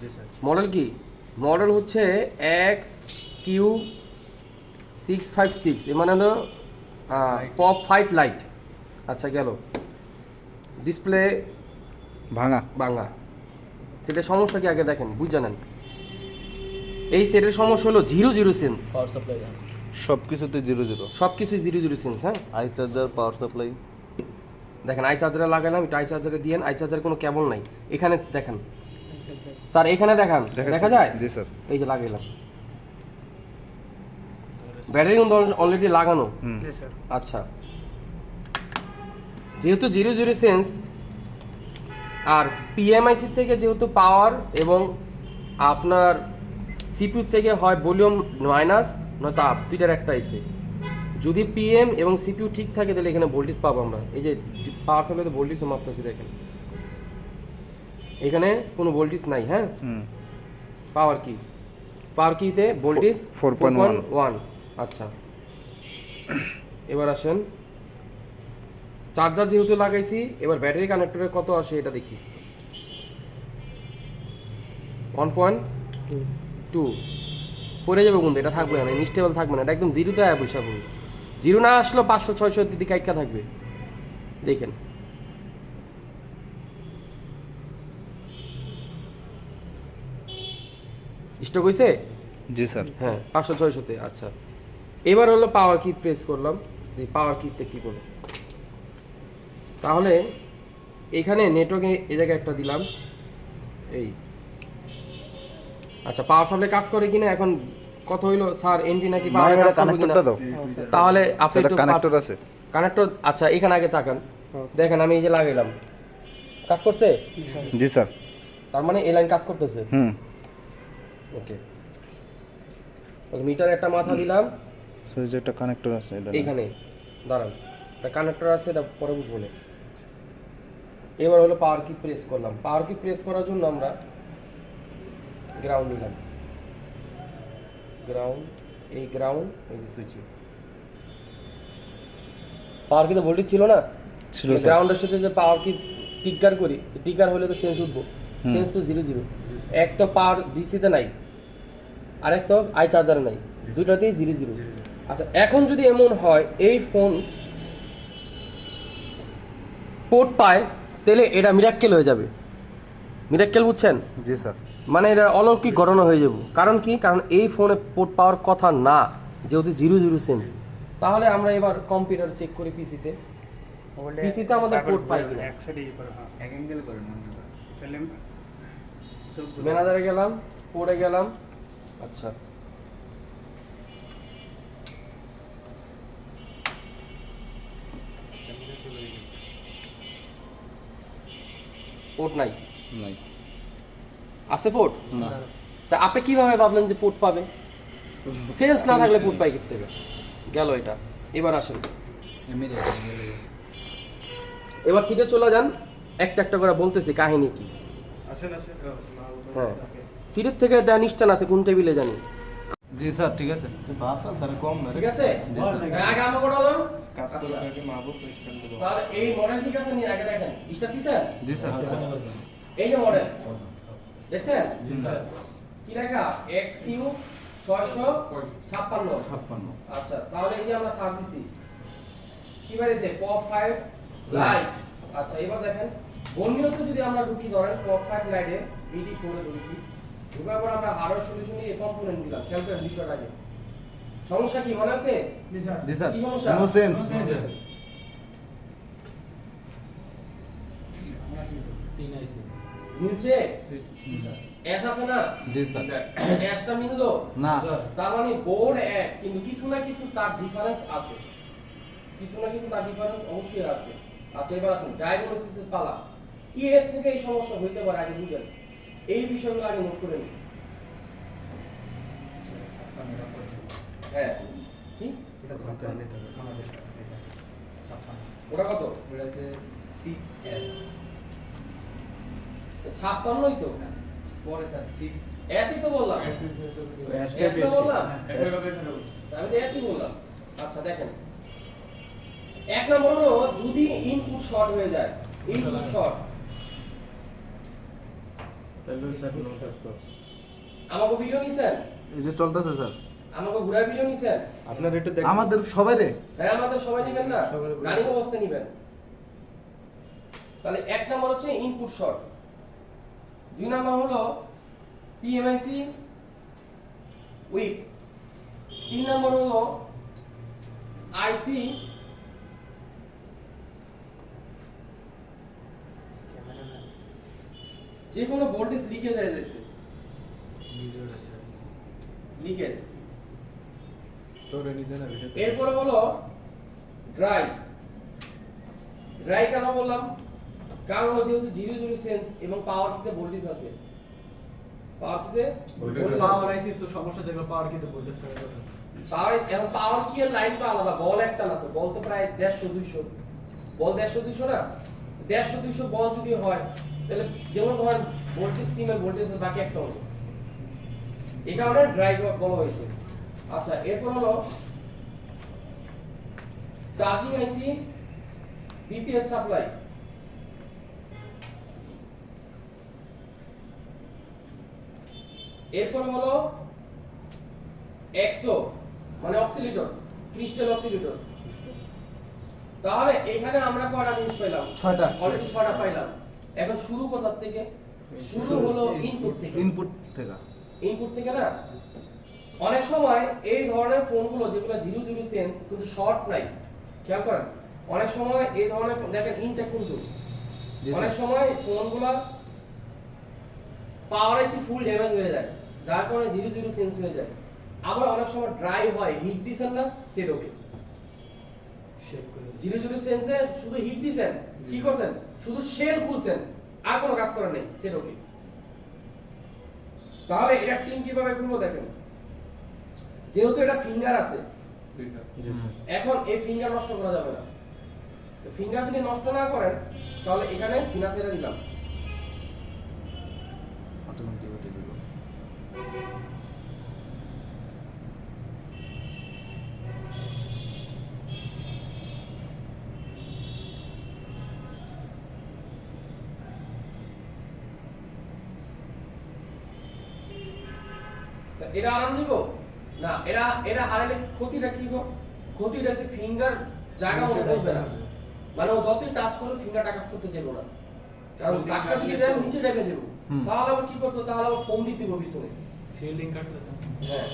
জি sir. Model কি? Model হচ্ছে X Q six five six A মানে হলো পপ ফাইভ লাইট আচ্ছা গেল। ডিসপ্লে ভাঙা। ভাঙা। সেটার সমস্যা কি আগে দেখেন বুঝে নেন। এই সেটের সমস্যা হলো zero zero sense power supply সব কিছুতে জিরো জিরো সব কিছুই জিরো জিরো সেন্স হ্যাঁ? আই চার্জার পাওয়ার সাপ্লাই দেখেন আই চার্জারে লাগালাম এটা আই চার্জারে দিয়েন আই চার্জার কোনো কেবল নাই। এখানে দেখেন স্যার এখানে দেখান। দেখা যায়? জি স্যার। এই যে লাগাইলাম ব্যাটারি কিন্তু অলরেডি লাগানো। হুম। জি স্যার। আচ্ছা। যেহেতু জিরো জিরো সেন্স আর পিএমআইসি থেকে যেহেতু পাওয়ার এবং আপনার সিপিউ থেকে হয় ভলিউম মাইনাস নয়তো আপ দুইটার একটা এসে যদি পিএম এবং সিপিউ ঠিক থাকে তাহলে এখানে ভোল্টেজ পাবো আমরা। এই যে পাওয়ার সাপ্লাইতে ভোল্টেজও মাপতেছি দেখেন। এখানে কোনো ভোল্টেজ নাই হ্যাঁ? পাওয়ার কি পাওয়ার কিতে ভোল্টেজ 4.1 ওয়ান আচ্ছা। এবার আসেন। চার্জার যেহেতু লাগাইছি এবার ব্যাটারি কানেক্টরে কত আসে এটা দেখি। ওয়ান পয়েন্ট টু পড়ে যাবে বন্ধু এটা থাকবে না ইনস্টেবল থাকবে না এটা একদম জিরোতে আয় পয়সা পড়বে জিরো না আসলেও পাঁচশো ছয়শো দিকে একটা থাকবে। দেখেন। স্টক হয়েছে জি স্যার। হ্যাঁ পাঁচশো ছয়শোতে আচ্ছা। এবার হলো পাওয়ার কি প্রেস করলাম। পাওয়ার কিতে কি করব? তাহলে এখানে নেটওয়ার্কে এ জায়গায় একটা দিলাম। এই। আচ্ছা পাওয়ার সাপ্লাই কাজ করে কিনা? এখন কত হইল স্যার এনটি নাকি পাওয়ার কাজ কিনা? তাহলে আপনি একটু কানেক্টর আছে। কানেক্টর আচ্ছা এখানে আগে তাকান। দেখেন আমি এই যে লাগাইলাম। কাজ করছে? জি স্যার। তার মানে এই লাইন কাজ করতেছে? হুম। ওকে মিটার একটা মাথা দিলাম। স্যার যে একটা কানেক্টর আছে এটা এইখানে দাঁড়ান। একটা কানেক্টর আছে এটা পরে বুঝব না। এবার হলো পাওয়ার কি প্রেস করলাম। পাওয়ার কি প্রেস করার জন্য আমরা গ্রাউন্ড নিলাম। গ্রাউন্ড এই গ্রাউন্ড এই যে সুইচিং পাওয়ার কি তো ভোল্টেজ ছিল না? ছিল গ্রাউন্ডের সাথে যে পাওয়ার কি টিকার করি টিকার হলে তো সেন্স উঠবো। সেন্স তো জিরো জিরো এক তো পাওয়ার ডিসিতে নাই আর এক তো আই চার্জারে নাই দুটাতেই জিরো জিরো আচ্ছা এখন যদি এমন হয় এই ফোন পোর্ট পায় তাহলে এটা মিরাক্কেল হয়ে যাবে। মিরাক্কেল বুঝছেন? জি স্যার। মানে এটা অলৌকিক ঘটনা হয়ে যাব। কারণ কি? কারণ এই ফোনে পোর্ট পাওয়ার কথা না যেহেতু জিরো জিরো সেন্স তাহলে আমরা এবার কম্পিউটার চেক করি পিসিতে পিসিতে আমাদের পোর্ট পাই কিনা? এক সাইডে করে হ্যাঁ। এক অ্যাঙ্গেল করেন তাহলে চোখ ম্যানেজারে গেলাম পড়ে গেলাম। আচ্ছা। পোর্ট নাই? নাই। আছে পোর্ট না। তা আপনি কীভাবে ভাবলেন যে পোর্ট পাবে? সেন্স না থাকলে পোর্ট পাই করতে গেল এটা। এবার আসেন। এবার সিটে চলে যান। একটা একটা করে বলতেছি কাহিনী কি। আসেন আসেন। হ্যাঁ। সিটের থেকে দেন স্ট্যান্ড আছে কোন টেবিলে জানি। জি স্যার ঠিক আছে। বাসা স্যার কম না। ঠিক আছে? জি স্যার। আগে আমরা কোটা হলো কাজ করে আগে মাহবুব স্ট্যান্ড দেবো। তাহলে এই মডেল ঠিক আছে নি? আগে দেখেন। স্টার্ট দিছেন জি স্যার এই যে মডেল দেখছেন? কি লেখা? এক্স কিউ ছয়শো ছাপ্পান্ন। ছাপ্পান্ন। আচ্ছা তাহলে এই যে আমরা সার দিছি। কি বেরিয়েছে পপ ফাইভ লাইট আচ্ছা এবার দেখেন। বন্যত যদি আমরা ঢুকি ধরেন পপ ফাইভ লাইটে বিডি ফোরে ঢুকি ঢুকার পর আমরা আরও সলিউশনে এই কম্পোনেন্ট দিলাম। খেয়াল করেন বিষয়টা আগে। সমস্যা কি মনে আছে? জি স্যার। কি সমস্যা? নো সেন্স মিলছে? এস আছে না? জি স্যার। এসটা মিললো? না। তার মানে বোর্ড এক কিন্তু কিছু না কিছু তার ডিফারেন্স আছে। কিছু না কিছু তার ডিফারেন্স অবশ্যই আছে। আচ্ছা এবার আসুন। ডায়াগনোসিসের পালা। কি এর থেকে এই সমস্যা হইতে পারে আগে বুঝেন। এই বিষয়গুলো আগে নোট করে নিন হ্যাঁ। কি? ওটা কত? ছাপ্পান্নই তো। এসই তো বললাম। এস তো বললাম। আমি তো এসই বললাম। আচ্ছা দেখেন। এক নম্বর হলো যদি ইনপুট শর্ট হয়ে যায় ইনপুট শর্ট স্যার নো আমাকে ভিডিও নিছেন? এই যে চলতেছে স্যার। আমাকে ঘুরার ভিডিও নিছেন? আপনার একটু দেখ আমাদের সবাই রে। হ্যাঁ আমাদের সবাই নিবেন না? নিবেন। রানিং নিবেন। তাহলে এক নম্বর হচ্ছে ইনপুট শর্ট দুই নম্বর হলো পিএমআইসি উইক তিন নম্বর হলো আইসি যে কোনো ভোল্টেজ লিকেজ হয়ে যাচ্ছে লিকেজ এরপরে হলো ড্রাই ড্রাই কেন বললাম? কারণ হলো যেহেতু জিরো জিরো সেন্স এবং পাওয়ার কিতে ভোল্টেজ আছে। পাওয়ার কিতে পাওয়ার আইসি তো সমস্যা দেখল পাওয়ার কিন্তু বলতে পাওয়ার এখন পাওয়ার কি এর লাইন তো আলাদা বল একটা না তো। বল তো প্রায় দেড়শো দুইশো। বল দেড়শো দুইশো না? দেড়শো দুইশো বল যদি হয় তাহলে যেমন ধরেন ভোল্টেজ সিমের ভোল্টেজ বাকি একটা হলো এই কারণে ড্রাই বলা হয়েছে। আচ্ছা এরপর হলো চার্জিং আইসি বিপিএস সাপ্লাই এরপর হলো এক্সো মানে অক্সিলিটর ক্রিস্টাল অক্সিলিটর তাহলে এখানে আমরা কয়টা জিনিস পেলাম ছয়টা। অলরেডি ছয়টা পাইলাম। এখন শুরু কোথা থেকে? শুরু হলো ইনপুট থেকে। ইনপুট থেকে। ইনপুট থেকে না? অনেক সময় এই ধরনের ফোনগুলো যেগুলো জিরো জিরো সেন্স কিন্তু শর্ট নাই। খেয়াল করেন অনেক সময় এই ধরনের দেখেন ইনটেক কিন্তু অনেক। সময় ফোনগুলো পাওয়ার আইসি ফুল ড্যামেজ হয়ে যায় যার কারণে জিরো জিরো সেন্স হয়ে যায়। আবার অনেক সময় ড্রাই হয় হিট দিছেন না সেট ওকে জিরো জিরো সেন্সে শুধু হিট দিছেন কি করছেন? শুধু শেল খুলছেন আর কোনো কাজ করেন নাই সেট ওকে। তাহলে এটা টিম কীভাবে খুলবো দেখেন। যেহেতু এটা ফিঙ্গার আছে এখন এই ফিঙ্গার নষ্ট করা যাবে না। তো ফিঙ্গার যদি নষ্ট না করেন তাহলে এখানে থিনা ছেড়ে দিলাম। অটোমেটিক তা আরাম দিব না এরা এরা হারালে ক্ষতিটা কি গো? ক্ষতিটা হচ্ছে ফিঙ্গার জায়গা মতো বসবে না। মানে ও যতই টাচ করবে ফিঙ্গারটা কাজ করতে চাইব না। কারণ ধাক্কা যদি দেয় নিচে ডেকে দেবো। তাহলে আবার কি করতো? তাহলে আবার ফোন দিতে পিছনে। শিল্ডিং কাটলে তো হ্যাঁ।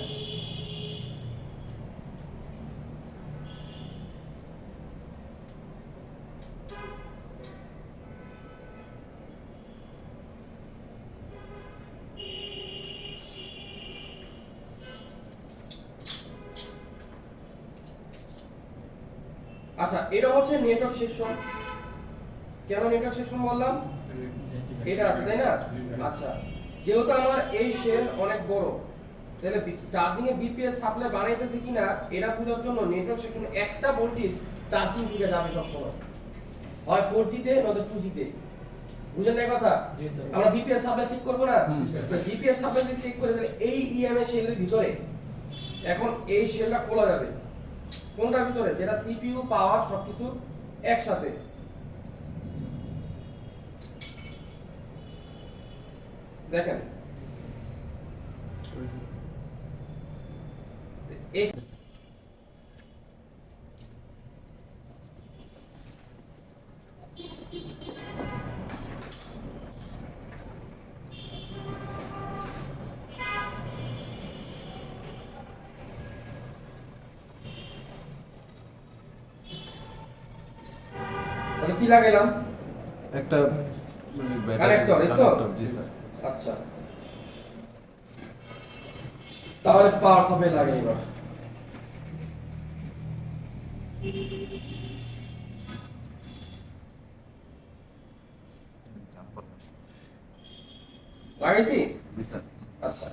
Network section. কেন নেটওয়ার্ক সেকশন বললাম? এটা আছে তাই না? আচ্ছা যেহেতু আমার এই সেল অনেক বড় তাহলে চার্জিং এ বিপিএস সাপ্লাই বানাইতেছে কিনা এটা বোঝার জন্য নেটওয়ার্ক সেখানে একটা ভোল্টেজ চার্জিং থেকে যাবে সবসময়। হয় ফোর জিতে নয়তো টু জিতে বুঝেন না কথা? আমরা বিপিএস সাপ্লাই চেক করব না? বিপিএস সাপ্লাই যদি চেক করে তাহলে এই ইএমএ সেলের ভিতরে এখন এই সেলটা খোলা যাবে। কোনটার ভিতরে? যেটা সিপিইউ পাওয়ার সবকিছু একসাথে। দেখেন। এই কি লাগাইলাম? একটা Connector, এই তো? জি স্যার। আচ্ছা। তাহলে পাওয়ার সাপ্লাই লাগে এবার। লাগাইছি? জি স্যার। আচ্ছা।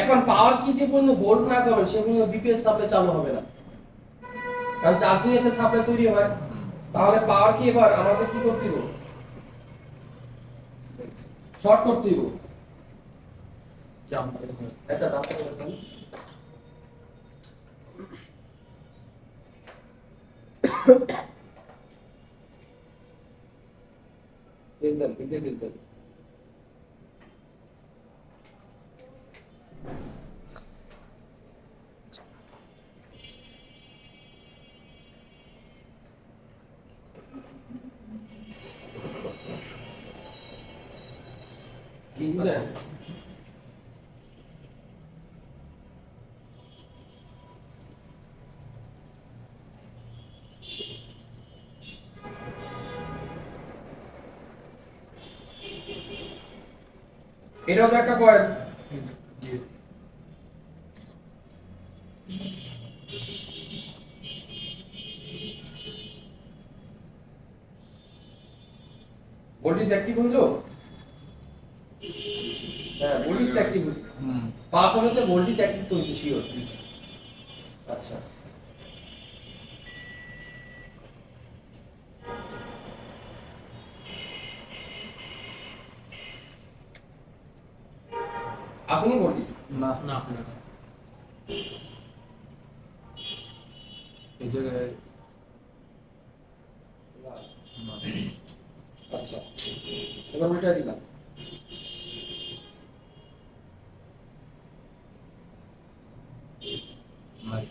এখন পাওয়ার কি যে পর্যন্ত হোল্ড না করবেন সে পর্যন্ত বিপিএস সাপ্লাই চালু হবে না। কারণ চার্জিং এতে সাপ্লাই তৈরি হয়। তাহলে পাওয়ার কি এবার? আমাদের কি করতে হবে শর্ট করতে হবে জাম্প একটা জাম্প করতে পেজে পেজ দেন এটাও তো একটা কয়েল। ভোল্টেজ অ্যাক্টিভ হইল? হ্যাঁ ভোল্টেজ অ্যাক্টিভ হইছে। পাস হলে তো ভোল্টেজ অ্যাক্টিভ তো হইছে শিওর আচ্ছা। আসেনি বলিস না। না এই জায়গায় আচ্ছা। এবার উল্টা দিলাম। নাই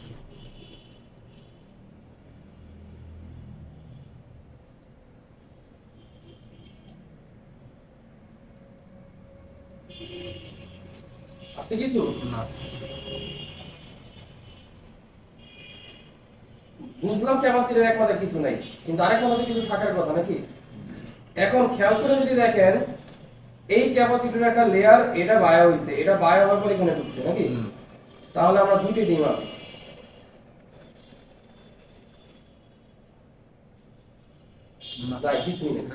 আছে কিছু? না। বুঝলাম ক্যাপাসিটির এক মাথায় কিছু নাই কিন্তু আরেক মাথায় কিছু থাকার কথা নাকি? এখন খেয়াল করে যদি দেখেন এই ক্যাপাসিটির একটা লেয়ার এটা বায়া হইছে এটা বায়া হওয়ার পর এখানে ঢুকছে নাকি? তাহলে আমরা দুইটাই দিই মাপি না। তাই কিছুই নেই।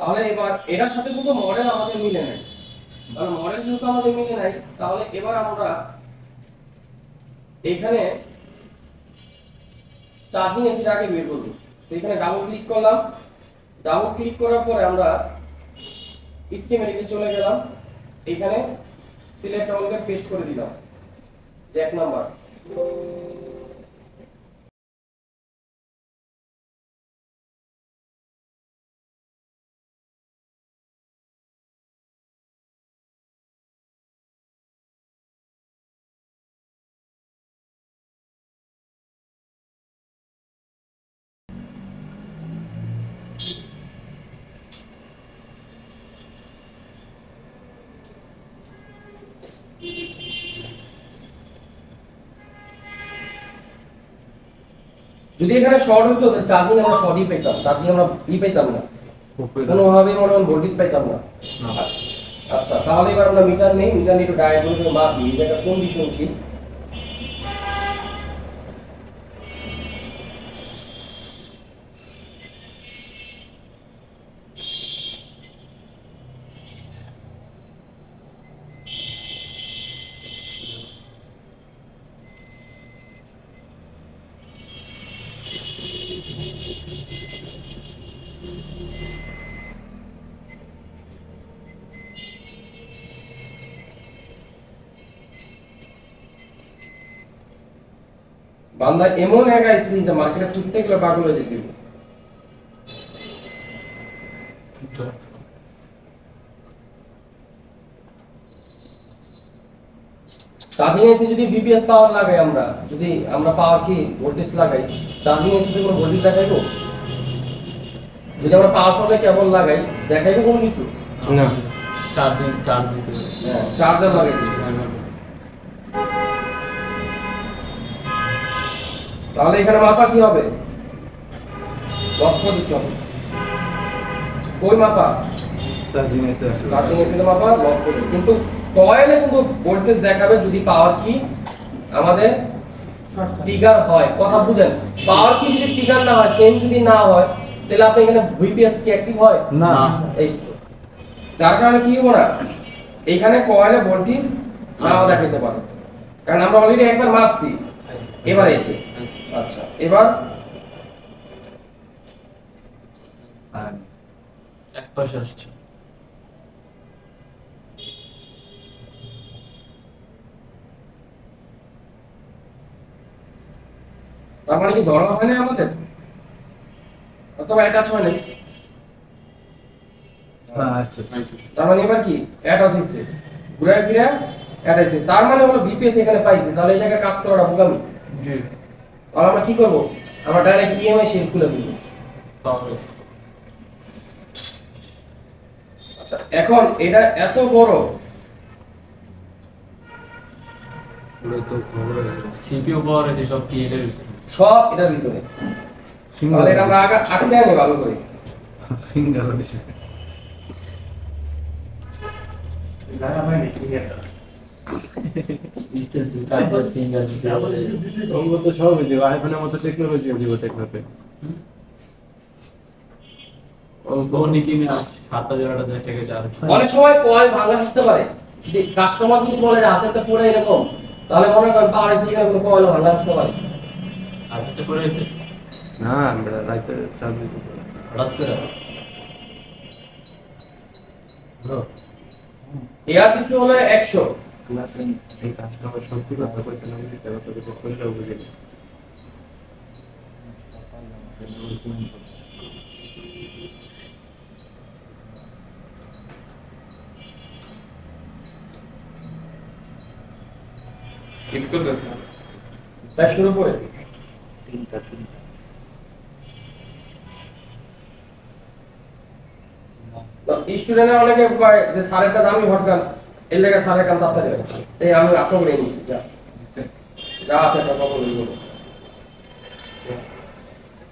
তাহলে এবার এটার সাথে কিন্তু মডেল আমাদের মিলে নাই। তাহলে মডেল যেহেতু আমাদের মিলে নাই, তাহলে এবার আমরা এখানে চার্জিং এসিড আগে বের করব। তো এখানে ডাবল ক্লিক করলাম। ডাবল ক্লিক করার পরে আমরা স্কিমেটিকে চলে গেলাম। এখানে সিলেক্ট অলকে পেস্ট করে দিলাম। জ্যাক নাম্বার যদি এখানে শর্ট হইতো তাহলে চার্জিং আমরা শর্টই পেতাম চার্জিং আমরা ই পেতাম না। কোনোভাবেই মনে হয় ভোল্টেজ পেতাম না। আচ্ছা তাহলে এবার আমরা মিটার নেই। মিটার নিয়ে একটু ডায়াগ্রাম মা মাপি। এটা বিষয় কি বান্দা এমন এক আইসি যে মার্কেটে খুঁজতে গেলে পাগল হয়ে যেতে চার্জিং এসি যদি বিপিএস পাওয়ার লাগাই আমরা যদি আমরা পাওয়ার কি ভোল্টেজ লাগাই চার্জিং এসিতে কোনো ভোল্টেজ দেখাইবো? যদি আমরা পাওয়ার সাপ্লাই কেবল লাগাই দেখাইবো কোনো কিছু? না। চার্জিং চার্জ দিতে হ্যাঁ চার্জার লাগাই তাহলে এখানে মাপা কি হবে? দশ পজিটিভ হবে কই মাপা? চার্জিং এসে চার্জিং এসে মাপা। লস পজিটিভ কিন্তু কয়েলে কিন্তু ভোল্টেজ দেখাবে যদি পাওয়ার কি আমাদের ট্রিগার হয়। কথা বুঝেন? পাওয়ার কি যদি ট্রিগার না হয় সেম যদি না হয় তাহলে আপনি এখানে ভিপিএস কি অ্যাক্টিভ হয়? না। এই তো। যার কারণে কি হব না? এখানে কয়েলে ভোল্টেজ নাও দেখাইতে পারে। কারণ আমরা অলরেডি একবার মাপছি। এবার এসে। আচ্ছা এবার? এক পাশে আসছে। তার মানে কি ধরা হয় না আমাদের? অথবা অ্যাটাচ হয় নাই হ্যাঁ তার মানে এবার কি? অ্যাটাচ হয়েছে। ঘুরে ফিরে অ্যাড হয়েছে। তার মানে হলো বিপিএস এখানে পাইছে। তাহলে এই জায়গায় কাজ করাটা বোকামি জি। তাহলে আমরা কি করব? আমরা ডাইরেক্ট ইএমআই শেল খুলে দিব আচ্ছা এখন এটা এত বড়। পুরো তো খবর। সিপিইউ পাওয়ার আছে সব কি এর ভিতরে? সব এটার ভিতরে। তাহলে এটা আমরা আগে আটকে আনি ভালো করে। ফিঙ্গার দিছে। কার্ড ফিঙ্গার মতো সবই দিব আইফোনের মতো টেকনোলজি দিব টেকনোতে ও ফোন কিনে সাত হাজার আট হাজার টাকা চার্জ অনেক সময় কয়েল ভাঙা আসতে পারে। যদি কাস্টমার যদি বলে যে হাতেরটা পুরো এরকম তাহলে মনে করেন পাওয়ার এসে কোনো কয়েল ভাঙা আসতে পারে আর একটা করে আছে না আমরা রাইতে চার্জ হঠাৎ করে? এয়ার হলো একশো। এই কাস্টমার সত্যি কথা না বুঝতে কথা কিছু করলেও বুঝিনি হিট করতেছে চারশোর উপরে তো স্টুডেন্টরা অনেকে কয় যে স্যারেরটা দামি হটগান। এর লেগে স্যারের কাম তাড়াতাড়ি এই আমি আপনার করে নিয়েছি যা। যা আছে একটা কথা বলব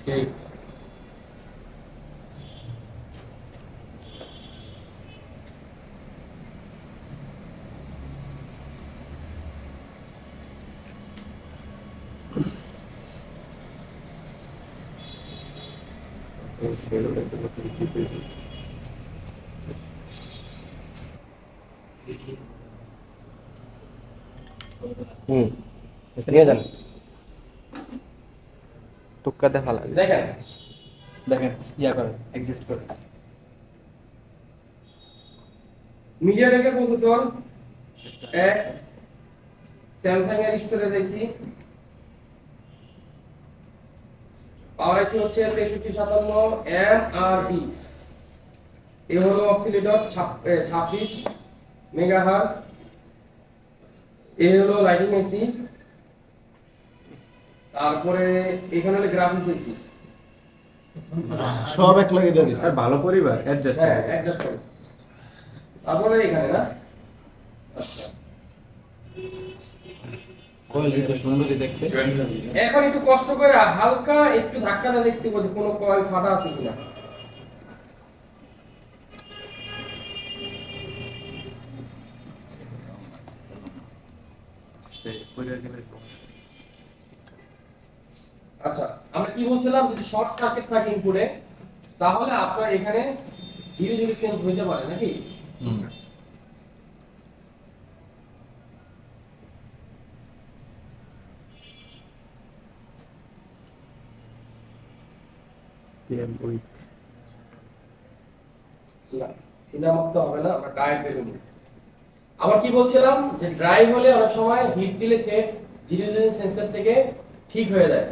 ঠিক এই শেলো দেখতে কত দিতে হুম নিয়ে যান। টুক্কা দেখা লাগে। দেখেন। দেখেন ইয়া করেন অ্যাডজাস্ট করেন। মিডিয়া টেকের প্রসেসর স্যামসাং এর স্টোরেজ আইসি পাওয়ার আইসি হচ্ছে তেষট্টি সাতান্ন এম আর বি এ হলো অক্সিলেটর ছাব্বিশ মেগা হার্স এ হলো লাইটিং এসি তারপরে এখানে হলো গ্রাফিক্স আইসি সব এক লাগে দিয়ে দিছে। স্যার ভালো পরিবার অ্যাডজাস্ট হ্যাঁ অ্যাডজাস্ট করে। তারপরে এখানে না আচ্ছা। কোয়ালিটি তো সুন্দরই দেখতে। এখন একটু কষ্ট করে হালকা একটু ধাক্কাটা দেখতে বলছি কোনো কয়েল ফাটা আছে কিনা। আচ্ছা আমরা কি বলছিলাম? যদি শর্ট সার্কিট থাকে ইনপুটে তাহলে আপনার এখানে জিরো জিরো সেন্স হইতে পারে নাকি? না হবে না আমরা ডায়েট বেরোনি আবার কি বলছিলাম? যে ড্রাই হলে অনেক সময় হিট দিলে সেট জিরো জিরো সেন্সর থেকে ঠিক হয়ে যায়।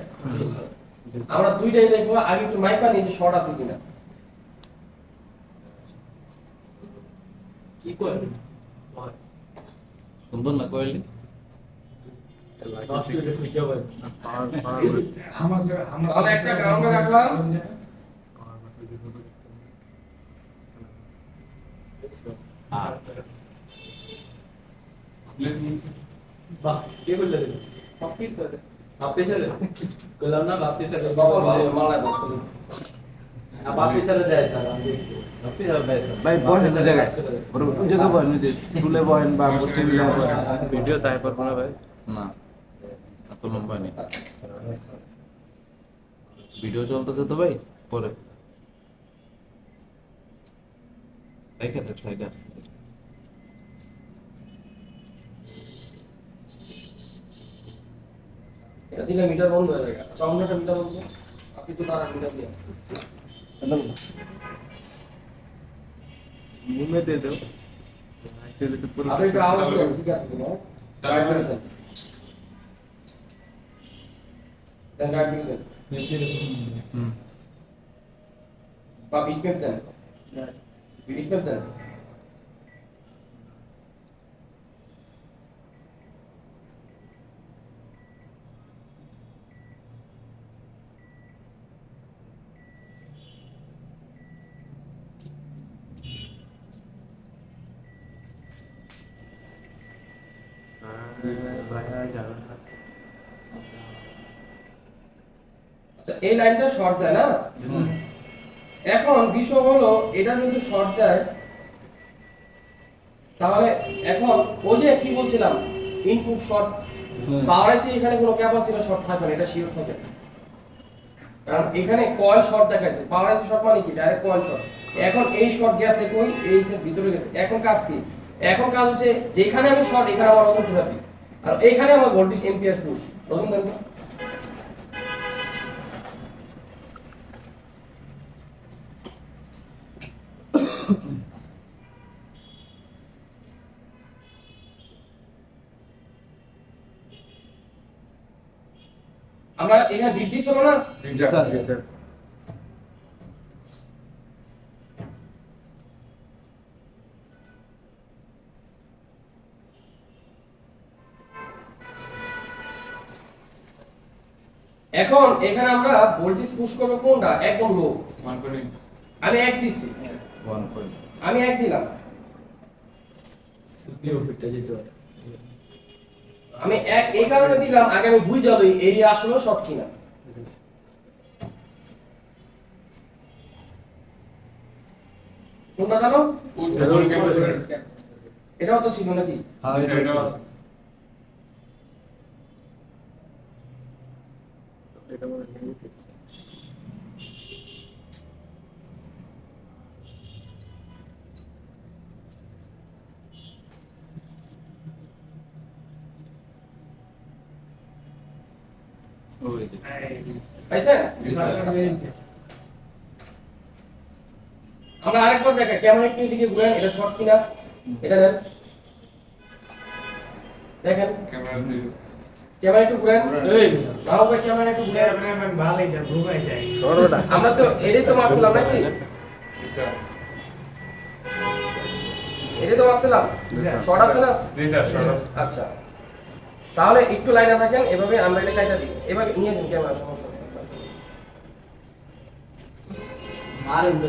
আমরা দুইটাই দেখব। আগে একটু মাইপা নিয়ে যে শর্ট আছে কিনা। কি করে সুন্দর না কোয়ালিটি তাহলে একটা গ্রাউন্ডে রাখলাম। আর বাহ কে বললে বাপ্পি স্যার বাপ্পি স্যার কইলাম না বাপ্পি স্যার বাবা ভালো মালায় বসতে বাপ্পি স্যার দেয় স্যার আমি দেখছি। বাপ্পি স্যার দেয় স্যার। ভাই বসেন ওই জায়গায়। ওই জায়গায় বসেন ওই যে টুলে বসেন বা টেবিলে ভিডিও তাই পারব না ভাই। না। এত লম্বা নেই। ভিডিও চলতেছে তো ভাই পরে। রেখে দেন সাইডে এটা দিলে মিটার বন্ধ হয়ে যাবে আচ্ছা অন্য একটা মিটার বন্ধ আপনি তো তার মিটার দিয়ে মুমে দিয়ে দাও অ্যাকচুয়ালি তো পুরো আপনি একটু আওয়াজ দেন ঠিক আছে কিনা গাইড করে দেন দেন গাইড করে দেন হুম বা বিটম্যাপ দেন বিটম্যাপ দেন ভাইয়া যাবেন না আচ্ছা এই লাইনটা শর্ট দেয় না? এখন বিষয় হলো এটা যদি শর্ট দেয় তাহলে এখন ওই যে কি বলছিলাম ইনপুট শর্ট পাওয়ার আইসি এখানে কোনো ক্যাপাসিটর শর্ট থাকবে না এটা শিওর থাকে। কারণ এখানে কয়েল শর্ট দেখাচ্ছে পাওয়ার আইসি শর্ট মানে কি? ডাইরেক্ট কয়েল শর্ট এখন এই শর্ট গেছে কই? এই যে ভিতরে গেছে। এখন কাজ কি? এখন কাজ হচ্ছে যেখানে আমি শর্ট এখানে আমার রতন থেরাপি আর এখানে আমার ভোল্টেজ এম্পিয়ার পুশ রতন দেখো আমরা এখানে বৃদ্ধি ছিল না? স্যার। স্যার। এখন এখানে আমরা ভোল্টেজ পুশ করব কোনটা? একদম লো মান আমি এক দিচ্ছি। আমি এক দিলাম। আমি এক এই কারণে দিলাম আগে আমি বুঝে যাব এরিয়া আসলো শর্ট কিনা। কোনটা জানো? এটাও তো ছিল নাকি? এটা আমরা আরেকবার দেখাই ক্যামেরা একটু দিকে ঘুরেন এটা শর্ট কিনা? এটা দেন। দেখেন। ক্যামেরা একটু ঘুরেন। এই। ভাই ক্যামেরা একটু ঘুরেন। সরোটা আমরা তো এটাই তো মারছিলাম নাকি? এটাই তো মারছিলাম? শর্ট আছে না? আচ্ছা। তাহলে একটু লাইনে থাকেন এভাবে আমরা এটা কাইটা দিই এবার নিয়ে যান ক্যামেরা সমস্যা নেই। মারেন তো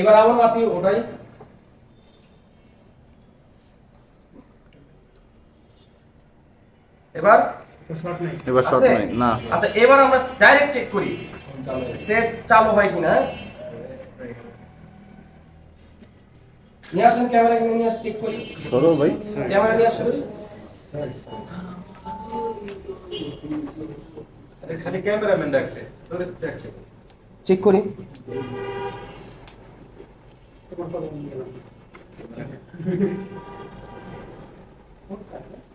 এবার আবার আপনি ওটাই এবার? এবার শর্ট নাই না। আচ্ছা এবার আমরা ডাইরেক্ট চেক করি। সেট চালু হয় কিনা? হ্যাঁ? নিয়ে আসেন ক্যামেরা নিয়ে আসেন চেক করি। সরো ভাই। ক্যামেরা নিয়ে আসেন। খালি ক্যামেরাম্যান দেখছে চেক করি।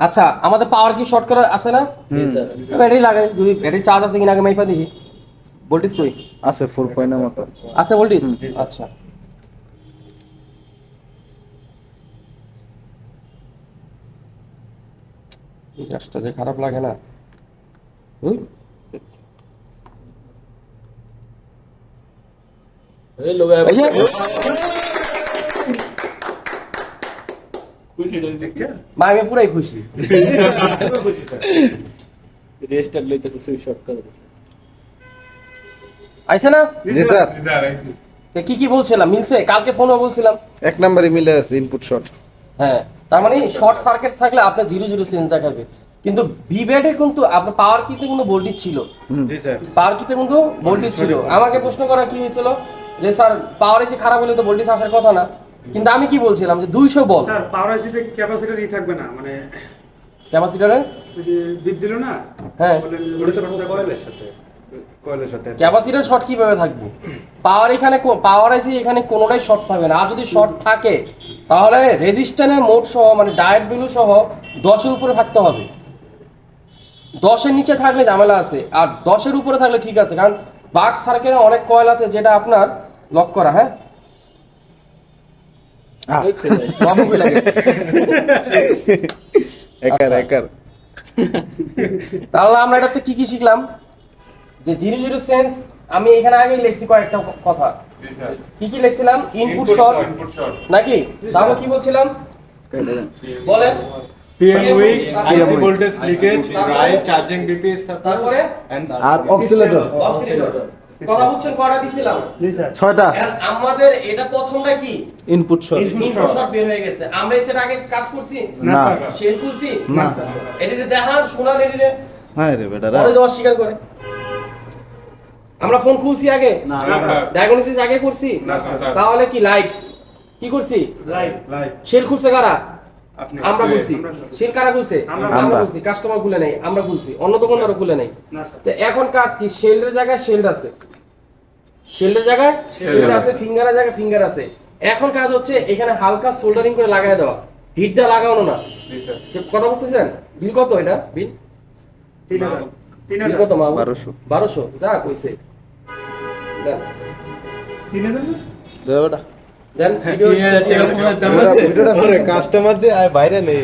আচ্ছা আমাদের পাওয়ার কি শর্ট করা আছে না? ব্যাটারি লাগাই যদি ব্যাটারি চার্জ আছে কিনা আগে মাইপা দেখি। ভোল্টেজ কই? আছে ফোর পয়েন্টের মতো। আছে ভোল্টেজ আচ্ছা। এই গাছটা যে খারাপ লাগে না। হুই, এই লোক এই যে, মা আমি পুরাই খুশি রেস্টার লইতেছে সুইচ শর্ট করে আইছে না? জি স্যার তা কি কি বলছিলাম? মিলছে কালকে ফোনও বলছিলাম। এক নাম্বারে মিলে আছে ইনপুট শর্ট হ্যাঁ তার মানে শর্ট সার্কিট থাকলে আপনার জিরো জিরো সেন্স দেখাবে। কিন্তু বিব্যাটের কিন্তু আপনার পাওয়ার কিতে কিন্তু ভোল্টেজ ছিল। জি স্যার পাওয়ার কিতে কিন্তু ভোল্টেজ ছিল। আমাকে প্রশ্ন করা কি হয়েছিল? যে স্যার পাওয়ার এসি খারাপ হলে তো ভোল্টেজ আসার কথা না। কিন্তু আমি কি বলছিলাম যে দুইশো বল স্যার পাওয়ার আইসিতে কি ক্যাপাসিটার ই থাকবে না? মানে যে বিপ দিল না? হ্যাঁ। কয়েলের সাথে কয়েলের সাথে। ক্যাপাসিটর শর্ট কীভাবে থাকবে? পাওয়ার এখানে পাওয়ার এসি এখানে কোনোটাই শর্ট থাকবে না। আর যদি শর্ট থাকে তাহলে রেজিস্ট্যান্সের মোড সহ মানে ডায়েট বিলু সহ দশের উপরে থাকতে হবে। দশের নিচে থাকলে ঝামেলা আছে। আর দশের উপরে থাকলে ঠিক আছে। কারণ বাক সার্কেলে অনেক কয়েল আছে যেটা আপনার লক করা হ্যাঁ? আচ্ছা। তাহলে আমরা এটাতে কি কি শিখলাম? যে জিরো জিরো সেন্স আমি এখানে আগেই লিখছি কয়েকটা কথা। কি কি লিখছিলাম? ইনপুট শর্ট নাকি? তারপর কি বলছিলাম? বলেন। PM weak, PM voltage leakage, dry charging DPS তারপরে? and আর অক্সিলেটর অক্সিলেটর কথা বুঝছেন কয়টা দিছিলাম? ছয়টা। আমাদের এটা প্রথমটা কি? ইনপুট শর্ট ইনপুট শর্ট বের হয়ে গেছে। আমরা এসের আগে কাজ করছি? না। শেল খুলছি? না। এটিতে দেখান শোনান এটিতে হ্যাঁ রে বেটারা পরে দেওয়া স্বীকার করে। আমরা ফোন খুলছি আগে। ডায়াগনোসিস আগে করছি। তাহলে কি লাইভ? কি করছি? লাইভ। সেল খুলছে কারা? আমরা খুলছি। সেল কারা খুলছে? আমরা। খুলছি। কাস্টমার খুলে নাই আমরা খুলছি। অন্য দোকানদারও খুলে নাই। তো এখন কাজ কি? শেল্ডের জায়গায় শেল্ড আছে। শেল্ডের জায়গায়? শেল্ড আছে ফিঙ্গারের জায়গায় ফিঙ্গার আছে। এখন কাজ হচ্ছে এখানে হালকা সোল্ডারিং করে লাগাই দেওয়া। হিটটা লাগানো না। কথা বুঝতেছেন বিল কত এটা? বিল বিল কত মা বারোশো। বারোশো? যা কইছে দেন। ভিডিওটা- করে কাস্টমার যে বাইরে নেই